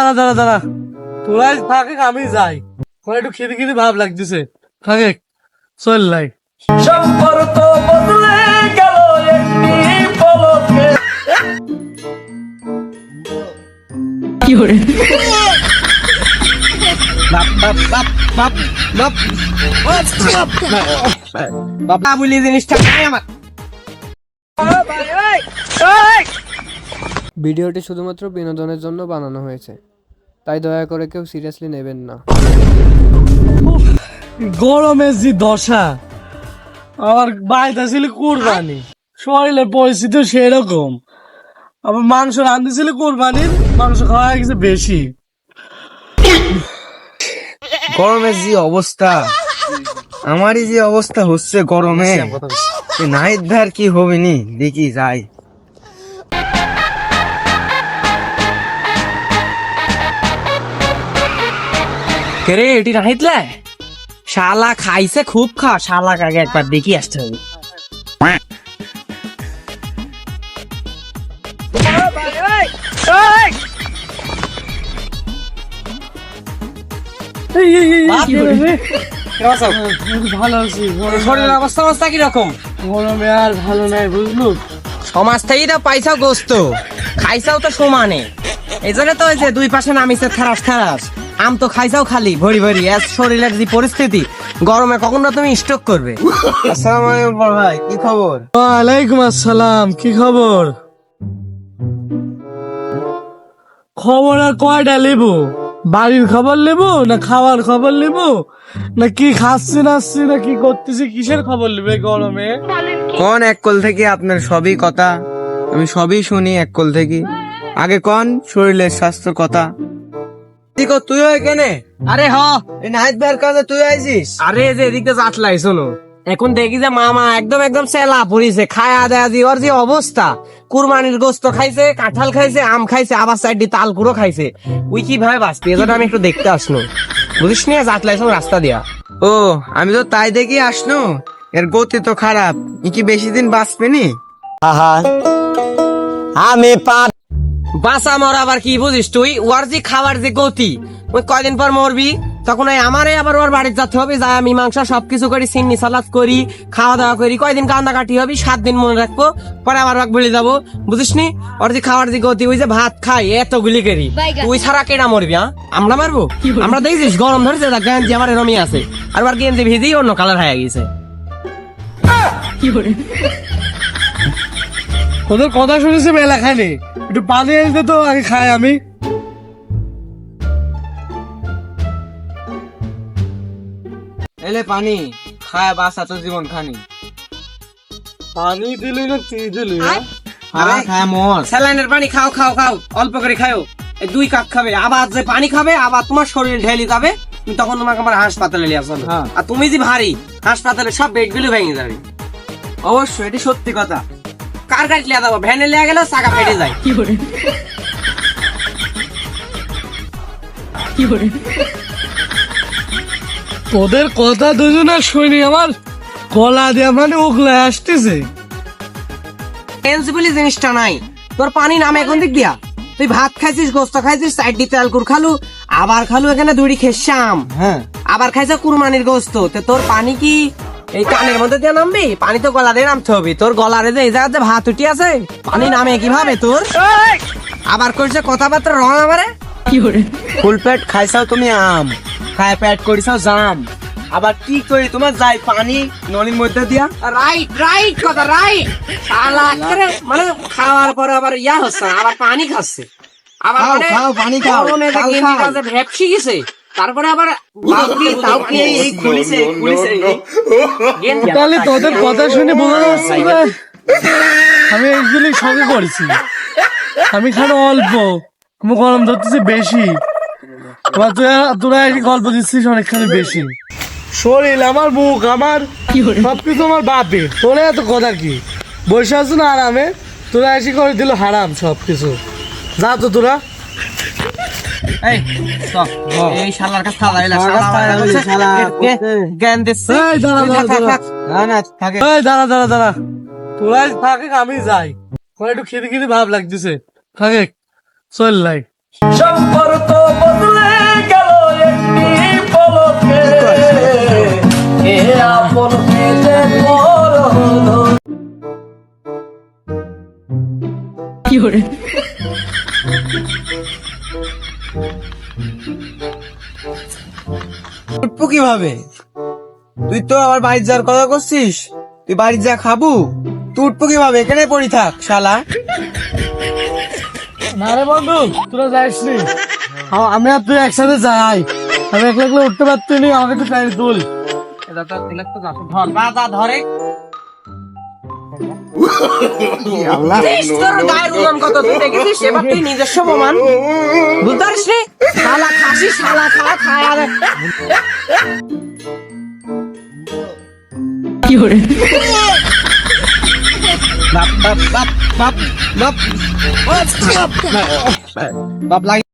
দাঁড়া দাঁড়া দাঁড়া। তোরা থাকে আমি যাই। আমার একটু খেতে খেতে ভাব লাগতেছে। থাকে চল লাই। সম্পর্ক বদলে গেল একটি পলকে। বাবা বলি জিনিসটা আমার। ভিডিওটি শুধুমাত্র বিনোদনের জন্য বানানো হয়েছে। তাই দয়া করে কেউ সিরিয়াসলি নেবেন না। গরমের যে দশা আমার বাড়িতে ছিল কোরবানি। শরীরের পরিস্থিতি সেরকম। আবার মাংস রাঁধতেছিল কোরবানির মাংস খাওয়া গেছে বেশি। গরমের যে অবস্থা আমারই যে অবস্থা হচ্ছে গরমে। নাইট ভার কি হবে নি দেখি যাই। রে এটি রাহিতলে শালা খাইছে খুব খা শালা আগে একবার দেখি আসতে হবে। এই, এই, এই, বাপ কি রে। রে? কেমন আছো? ভালো আছি। শরীরের অবস্থা অবস্থা কীরকম? গরমে আর ভালো নাই বুঝলু? সমাজ থেকেই তো পাইছাও গোস্ত। খাইছাও তো সমানে। এই জন্য তো ওই যে দুই পাশে নামিছে থারাস থারাস আম তো খাইছাও খালি ভরি ভরি। এর শরীরের যে পরিস্থিতি গরমে কখন না তুমি স্ট্রোক করবে? আসসালামু আলাইকুম বড় ভাই কি খবর? ওয়ালাইকুম আসসালাম কি খবর? খবর আর কয়টা লেবো? বাড়ির খবর লেবো না খাওয়ার খবর লেবো? না কি খাচ্ছি নাচ্ছি না কি করতেছি কিসের খবর নেবে গরমে? কোন এক কল থেকে আপনার সবই কথা? আমি সবই শুনি এক কল থেকে। আগে কোন? শরীরের স্বাস্থ্য কথা। ঠিক তুইও এখানে? আরে হ। তুই আইছিস? আরে যে এদিকে শোনো এখন দেখি যে মামা একদম একদম সেলা পড়িছে খায়া দেয়া দি ওর যে অবস্থা। কুরবানির গোস্ত খাইছে কাঁঠাল খাইছে আম খাইছে আবার সাইড তাল কুড়ো খাইছে। উই কীভাবে বাঁচতে এজন্য আমি একটু দেখতে আসলো বুঝিস নি শোন রাস্তা দিয়া। ও আমি তো তাই দেখি আসনো। এর গতি তো খারাপ। ই কি বেশি দিন বাঁচবে নি? আমি পাঁচ বাসা মর আবার কি বুঝিস তুই? ওর যে খাবার যে গতি ওই কয়দিন পর মরবি? তখন ওই আমারে আবার ওর বাড়িতে যেতে হবে যা আমি মাংস সবকিছু করি সিন্নি সালাদ করি খাওয়া দাওয়া করি কয়দিন কান্দা কাটি হবি সাত দিন মনে রাখব পরে আবার এক বলে যাব। বুঝিস নি? ওর যে খাওয়ার যে গতি ওই যে ভাত খাই এত গুলি করি তুই ছাড়া কেডা মরবি হ্যাঁ আমরা মারবো? আমরা দেখছিস গরম ধরেছে গেঞ্জি আমার এরমই আছে। আর ওর গেঞ্জি ভিজেই অন্য কালার হয়ে গেছে। ওদের কথা শুনেছি মেলা খাইনি একটু পানি এনে তো আগে খাই আমি। এলে পানি খায় বাঁচা তো জীবন খানি। পানি দিলি না তুই দিলি হ্যাঁ? খায় খায় মর স্যালাইনের পানি খাও খাও খাও অল্প করে খাও এই দুই কাপ খাবে আবার যে পানি খাবে আবার তোমার শরীর ঢেলে যাবে তুমি তখন তোমাকে আমার হাসপাতালে নিয়ে আসবে। হ্যাঁ। আর তুমি যে ভারী হাসপাতালে সব বেডগুলো ভেঙে যাবে। অবশ্যই এটি সত্যি কথা। কার গাড়ি লিয়ে যাব? ভ্যানে লিয়ে গেলে চাকা ফেটে যায়। কি করে? কি করে? তোদের কথা দুজনে শুনি আমার। গলা দিয়ে মানে উগলে আসতেছে। টেন্স বলে জিনিসটা নাই। তোর পানি নামে এখন দিক দিয়া। তুই ভাত খাইছিস গোস্ত খাইছিস সাইড দিয়ে তেলকুর খালু আবার খালু এখানে দুড়ি খেসাম। হ্যাঁ। আবার খাইছে কুরমানির গোস্ত। তো তোর পানি কি এই কানের মধ্যে দিয়ে নামবি? পানি তো গলা দিয়ে নামতে হবে। তোর গলারে যে এই জায়গাতে ভাত উঠি আছে পানি নামে কীভাবে তোর? আবার করছে কথাবার্তা রং আমারে? কি করে ফুল পেট খাইছাও তুমি আম খায় পেট করিছাও জাম। আবার কি করি তোমার যাই পানি নলির মধ্যে দিয়া? রাইট রাইট কথা রাইট শালা একেবারে মানে খাওয়ার পরে আবার ইয়া হচ্ছে আবার পানি খাচ্ছে। আবার খাও, মানে পানি খাও, গেছে তারপরে আবার তাহলে তোদের কথা শুনে বোঝা যাচ্ছে আমি এইগুলি সবই করেছি আমি খালি অল্প। আমি গরম ধরতেছি বেশি। তোরা তোরা এসে গল্প দিচ্ছিস অনেকখানি বেশি। শরীর আমার মুখ আমার সবকিছু আমার বাপে। তোরা এত কথা কি? বসে আছো না আরামে? তোরা এসে করে দিল হারাম সবকিছু। যা তো তোরা। এই এই শালার কাছে দাঁড়া দাঁড়া আমি যাই। একটু খেতে খেতে ভাব লাগতেছে। থাকে চল লাই। কি হরে উঠবো কীভাবে? তুই তো আমার বাড়ির যাওয়ার কথা করছিস। তুই বাড়ির যা খাবু তুই উঠবো কীভাবে? এখানে পড়ি থাক শালা। না রে বন্ধু তোরা যাইস নি। আমি আর তুই একসাথে যাই। আমি একলা একলা উঠতে পারতিনি আমাকে তো টাইম তুল ধরে তোর গায়ের উলান কত তুই দেখেছিস এবার তুই নিজস্ব প্রমাণ। বুঝতে পারিস রে? শালা খাসি শালা খা খায় আর। বাপ বাপ বাপ বাপ বাপ। বাপ। লাগে।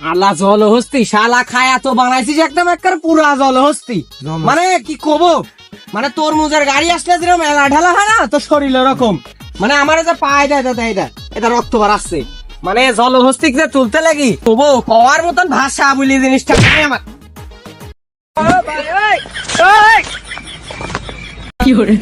শালা জল হস্তি শালা খায়া তো বানাইছিস একদম একবার পুরা জল হস্তি মানে কি কব? মানে তোর মুজের গাড়ি আসলে যেরকম মেলা ঢালা হয় না তো শরীর ওরকম। মানে আমার যে পায়ে দেয় দাদা এটা এটা রক্ত বাড়াচ্ছে মানে জল হস্তিক যে তুলতে লাগি তবু কওয়ার মতন ভাষা বলি জিনিসটা নাই আমার। কি ওই।